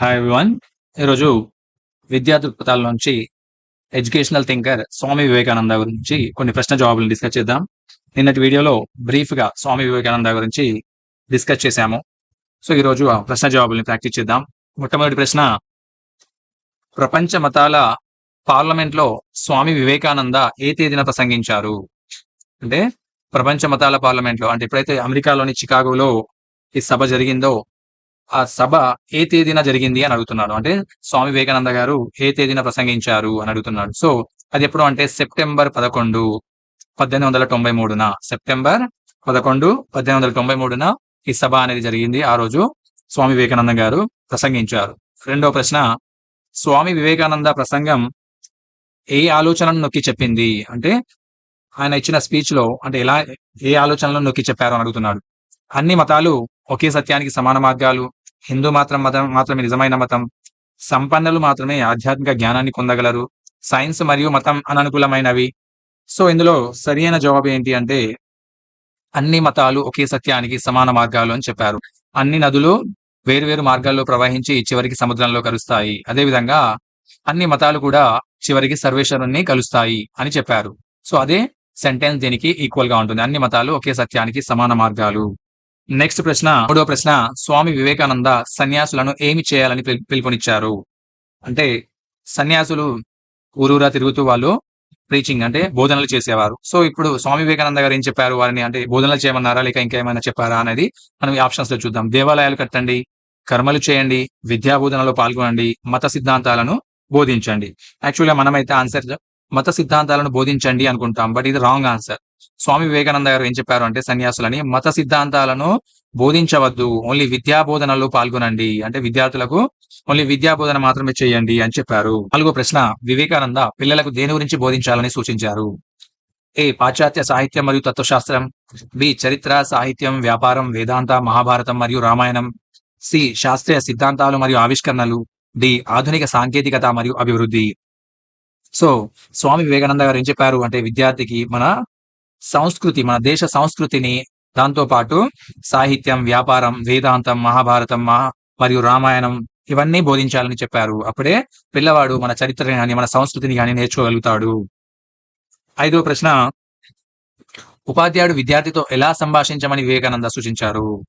Hi Vivaan ఈరోజు విద్యా దృక్పథాల నుంచి ఎడ్యుకేషనల్ థింకర్ స్వామి వివేకానంద గురించి కొన్ని ప్రశ్న జవాబులు డిస్కస్ చేద్దాం. నిన్నటి వీడియోలో బ్రీఫ్గా స్వామి వివేకానంద గురించి డిస్కస్ చేశాము. సో ఈరోజు ఆ ప్రశ్న జవాబుల్ని ప్రాక్టీస్ చేద్దాం. మొట్టమొదటి ప్రశ్న ప్రపంచ మతాల పార్లమెంట్లో స్వామి వివేకానంద ఏ తేదీన ప్రసంగించారు? అంటే ప్రపంచ మతాల పార్లమెంట్లో అంటే ఎప్పుడైతే అమెరికాలోని చికాగోలో ఈ సభ జరిగిందో ఆ సభ ఏ తేదీన జరిగింది అని అడుగుతున్నాడు. అంటే స్వామి వివేకానంద గారు ఏ తేదీన ప్రసంగించారు అని అడుగుతున్నాడు. సో అది ఎప్పుడు అంటే సెప్టెంబర్ పదకొండు పద్దెనిమిది వందల తొంభై మూడున. సెప్టెంబర్ పదకొండు పద్దెనిమిది వందల తొంభై మూడున ఈ సభ అనేది జరిగింది. ఆ రోజు స్వామి వివేకానంద గారు ప్రసంగించారు. రెండో ప్రశ్న స్వామి వివేకానంద ప్రసంగం ఏ ఆలోచనను నొక్కి చెప్పింది? అంటే ఆయన ఇచ్చిన స్పీచ్లో అంటే ఎలా ఏ ఆలోచనలను నొక్కి చెప్పారు అని అడుగుతున్నాడు. అన్ని మతాలు ఒకే సత్యానికి సమాన మార్గాలు హిందూ మాత్రం మతం మాత్రమే నిజమైన మతం. సంపన్నులు మాత్రమే ఆధ్యాత్మిక జ్ఞానాన్ని పొందగలరు. సైన్స్ మరియు మతం అననుకూలమైనవి. సో ఇందులో సరియైన జవాబు ఏంటి అంటే అన్ని మతాలు ఒకే సత్యానికి సమాన మార్గాలు అని చెప్పారు. అన్ని నదులు వేరువేరు మార్గాల్లో ప్రవహించి చివరికి సముద్రంలో కలుస్తాయి. అదేవిధంగా అన్ని మతాలు కూడా చివరికి సర్వేశ్వరుణ్ణి కలుస్తాయి అని చెప్పారు. సో అదే సెంటెన్స్ దీనికి ఈక్వల్గా ఉంటుంది. అన్ని మతాలు ఒకే సత్యానికి సమాన మార్గాలు. నెక్స్ట్ ప్రశ్న మూడో ప్రశ్న స్వామి వివేకానంద సన్యాసులను ఏమి చేయాలని పిలుపునిచ్చారు? అంటే సన్యాసులు ఊరూరా తిరుగుతూ వాళ్ళు ప్రీచింగ్ అంటే బోధనలు చేసేవారు. సో ఇప్పుడు స్వామి వివేకానంద గారు ఏం చెప్పారు? వారిని అంటే బోధనలు చేయమన్నారా? లేక ఇంకేమైనా చెప్పారా? అనేది మనం ఈ ఆప్షన్స్లో చూద్దాం. దేవాలయాలు కట్టండి కర్మలు చేయండి విద్యా బోధనలో పాల్గొనండి మత సిద్ధాంతాలను బోధించండి. యాక్చువల్గా మనమైతే ఆన్సర్ మత సిద్ధాంతాలను బోధించండి అనుకుంటాం బట్ ఇది రాంగ్ ఆన్సర్. స్వామి వివేకానంద గారు ఏం చెప్పారు అంటే సన్యాసులని మత సిద్ధాంతాలను బోధించవద్దు. ఓన్లీ విద్యా బోధనలో పాల్గొనండి. అంటే విద్యార్థులకు ఓన్లీ విద్యా బోధన మాత్రమే చేయండి అని చెప్పారు. నాలుగో ప్రశ్న వివేకానంద పిల్లలకు దేని గురించి బోధించాలని సూచించారు? ఏ పాశ్చాత్య సాహిత్యం మరియు తత్వశాస్త్రం బి చరిత్ర సాహిత్యం వ్యాపారం వేదాంత మహాభారతం మరియు రామాయణం సి శాస్త్రీయ సిద్ధాంతాలు మరియు ఆవిష్కరణలు డి ఆధునిక సాంకేతికత మరియు అభివృద్ధి. సో స్వామి వివేకానంద గారు ఏం చెప్పారు అంటే విద్యార్థికి మన సంస్కృతి మన దేశ సంస్కృతిని దాంతో పాటు సాహిత్యం వ్యాపారం వేదాంతం మహాభారతం మహా మరియు రామాయణం ఇవన్నీ బోధించాలని చెప్పారు. అప్పుడే పిల్లవాడు మన చరిత్రని కానీ మన సంస్కృతిని కానీ నేర్చుకోగలుగుతాడు. ఐదో ప్రశ్న. ఉపాధ్యాయుడు విద్యార్థితో ఎలా సంభాషించమని వివేకానంద సూచించారు?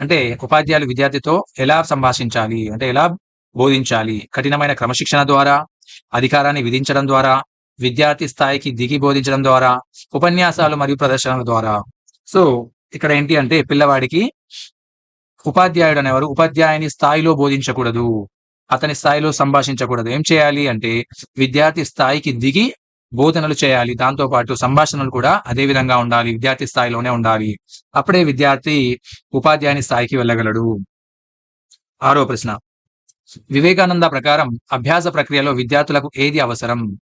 అంటే ఉపాధ్యాయులు విద్యార్థితో ఎలా సంభాషించాలి? అంటే ఎలా బోధించాలి? కఠినమైన క్రమశిక్షణ ద్వారా అధికారాన్ని విధించడం ద్వారా విద్యార్థి స్థాయికి దిగి బోధించడం ద్వారా ఉపన్యాసాలు మరియు ప్రదర్శనల ద్వారా. సో ఇక్కడ ఏంటి అంటే పిల్లవాడికి ఉపాధ్యాయుడు అనేవారు ఉపాధ్యాయుని స్థాయిలో బోధించకూడదు. అతని స్థాయిలో సంభాషించకూడదు. ఏం చేయాలి అంటే విద్యార్థి స్థాయికి దిగి బోధనలు చేయాలి. దాంతో పాటు సంభాషణలు కూడా అదే విధంగా ఉండాలి. విద్యార్థి స్థాయిలోనే ఉండాలి. అప్పుడే విద్యార్థి ఉపాధ్యాయుని స్థాయికి వెళ్ళగలడు. ఆరో ప్రశ్న. వివేకానంద ప్రకారం అభ్యాస ప్రక్రియలో విద్యార్థులకు ఏది అవసరం?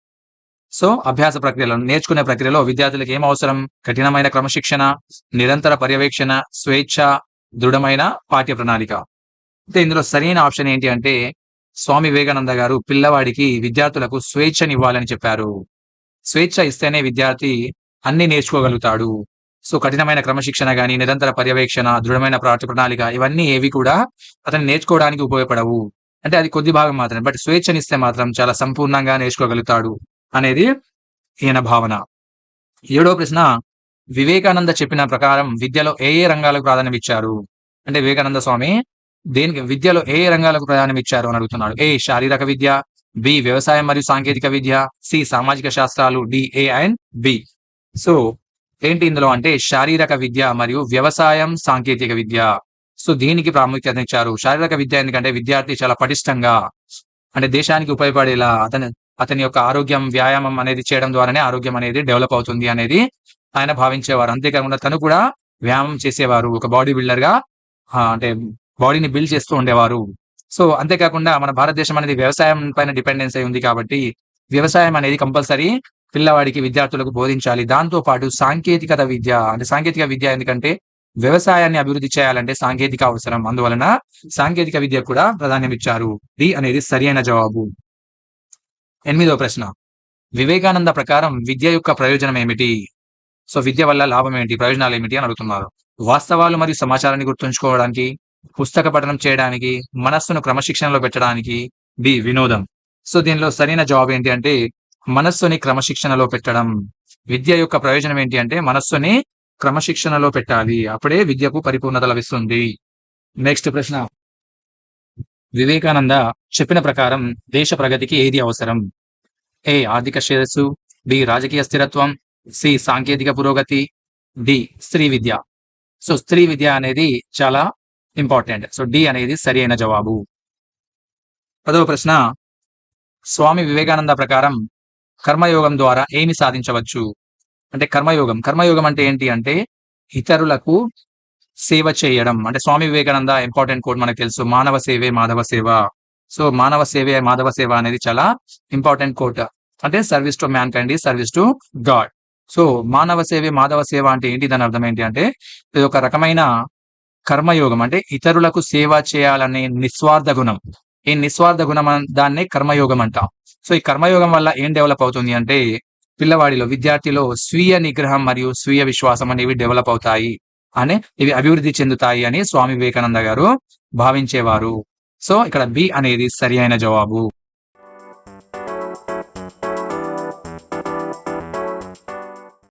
సో అభ్యాస ప్రక్రియలో నేర్చుకునే ప్రక్రియలో విద్యార్థులకు ఏం అవసరం? కఠినమైన క్రమశిక్షణ నిరంతర పర్యవేక్షణ స్వేచ్ఛ దృఢమైన పాఠ్య ప్రణాళిక అయితే ఇందులో సరైన ఆప్షన్ ఏంటి అంటే స్వామి వివేకానంద గారు పిల్లవాడికి విద్యార్థులకు స్వేచ్ఛనివ్వాలని చెప్పారు. స్వేచ్ఛ ఇస్తేనే విద్యార్థి అన్ని నేర్చుకోగలుగుతాడు. సో కఠినమైన క్రమశిక్షణ కానీ నిరంతర పర్యవేక్షణ దృఢమైన పాఠ్య ప్రణాళిక ఇవన్నీ ఏవి కూడా అతను నేర్చుకోవడానికి ఉపయోగపడవు. అంటే అది కొద్ది భాగం మాత్రమే బట్ స్వేచ్ఛనిస్తే మాత్రం చాలా సంపూర్ణంగా నేర్చుకోగలుగుతాడు. అనేది ఈయన భావన. ఏడో ప్రశ్న వివేకానంద చెప్పిన ప్రకారం విద్యలో ఏ ఏ రంగాలకు ప్రాధాన్యం ఇచ్చారు? అంటే వివేకానంద స్వామి దేనికి విద్యలో ఏ ఏ రంగాలకు ప్రాధాన్యం ఇచ్చారు అని అడుగుతున్నాడు. ఏ శారీరక విద్య బి వ్యవసాయం మరియు సాంకేతిక విద్య సి సామాజిక శాస్త్రాలు D A and B. So ఏంటి ఇందులో అంటే శారీరక విద్య మరియు వ్యవసాయం సాంకేతిక విద్య. సో దీనికి ప్రాముఖ్యత ఇచ్చారు. శారీరక విద్య ఎందుకంటే విద్యార్థి చాలా పటిష్టంగా అంటే దేశానికి ఉపయోగపడేలా అతని అతని యొక్క ఆరోగ్యం వ్యాయామం అనేది చేయడం ద్వారానే ఆరోగ్యం అనేది డెవలప్ అవుతుంది అనేది ఆయన భావించేవారు. అంతేకాకుండా తను కూడా వ్యాయామం చేసేవారు. ఒక బాడీ బిల్డర్గా అంటే బాడీని బిల్డ్ చేస్తూ ఉండేవారు. సో అంతేకాకుండా మన భారతదేశం అనేది వ్యవసాయం పైన డిపెండెన్స్ అయి ఉంది కాబట్టి వ్యవసాయం అనేది కంపల్సరీ పిల్లవాడికి విద్యార్థులకు బోధించాలి. దాంతో పాటు సాంకేతికత విద్య అంటే సాంకేతిక విద్య ఎందుకంటే వ్యవసాయాన్ని అభివృద్ధి చేయాలంటే సాంకేతిక అవసరం. అందువలన సాంకేతిక విద్య కూడా ప్రాధాన్యం ఇచ్చారు డి అనేది సరైన జవాబు. ఎనిమిదో ప్రశ్న. వివేకానంద ప్రకారం విద్య యొక్క ప్రయోజనం ఏమిటి? సో విద్య వల్ల లాభం ఏంటి? ప్రయోజనాలు ఏమిటి అని అడుగుతున్నారు. వాస్తవాలు మరియు సమాచారాన్ని గుర్తుంచుకోవడానికి పుస్తక పఠనం చేయడానికి మనస్సును క్రమశిక్షణలో పెట్టడానికి బి వినోదం. సో దీనిలో సరైన జవాబు ఏంటి అంటే మనస్సుని క్రమశిక్షణలో పెట్టడం. విద్య యొక్క ప్రయోజనం ఏంటి అంటే మనస్సుని క్రమశిక్షణలో పెట్టాలి. అప్పుడే విద్యకు పరిపూర్ణత లభిస్తుంది. నెక్స్ట్ ప్రశ్న. వివేకానంద చెప్పిన ప్రకారం దేశ ప్రగతికి ఏది అవసరం? ఏ ఆర్థిక శ్రేయస్సు? బి రాజకీయ స్థిరత్వం? సి సాంకేతిక పురోగతి? డి స్త్రీ విద్య. సో స్త్రీ విద్య అనేది చాలా ఇంపార్టెంట్. సో డి అనేది సరి అయిన జవాబు. పదవ ప్రశ్న. స్వామి వివేకానంద ప్రకారం కర్మయోగం ద్వారా ఏమి సాధించవచ్చు? అంటే కర్మయోగం. కర్మయోగం అంటే ఏంటి? అంటే ఇతరులకు సేవ చేయడం. అంటే స్వామి వివేకానంద ఇంపార్టెంట్ కోడ్ మనకు తెలుసు. మానవ సేవే మాధవ సేవ. సో మానవ సేవే మాధవ సేవ అనేది చాలా ఇంపార్టెంట్ కోట్ అంటే service to mankind service to God so మానవ సేవే మాధవ సేవ అంటే ఏంటి? దాని అర్థం ఏంటి అంటే ఇది ఒక రకమైన కర్మయోగం. అంటే ఇతరులకు సేవ చేయాలనే నిస్వార్థ గుణం. ఈ నిస్వార్థ గుణం దాన్ని దాన్నే కర్మయోగం అంటాం. సో ఈ కర్మయోగం వల్ల ఏం డెవలప్ అవుతుంది అంటే పిల్లవాడిలో విద్యార్థిలో స్వీయ నిగ్రహం మరియు స్వీయ విశ్వాసం అనేవి డెవలప్ అవుతాయి. అనే ఇవి అభివృద్ధి చెందుతాయి అని స్వామి వివేకానంద గారు భావించేవారు. సో ఇక్కడ బి అనేది సరి అయిన జవాబు.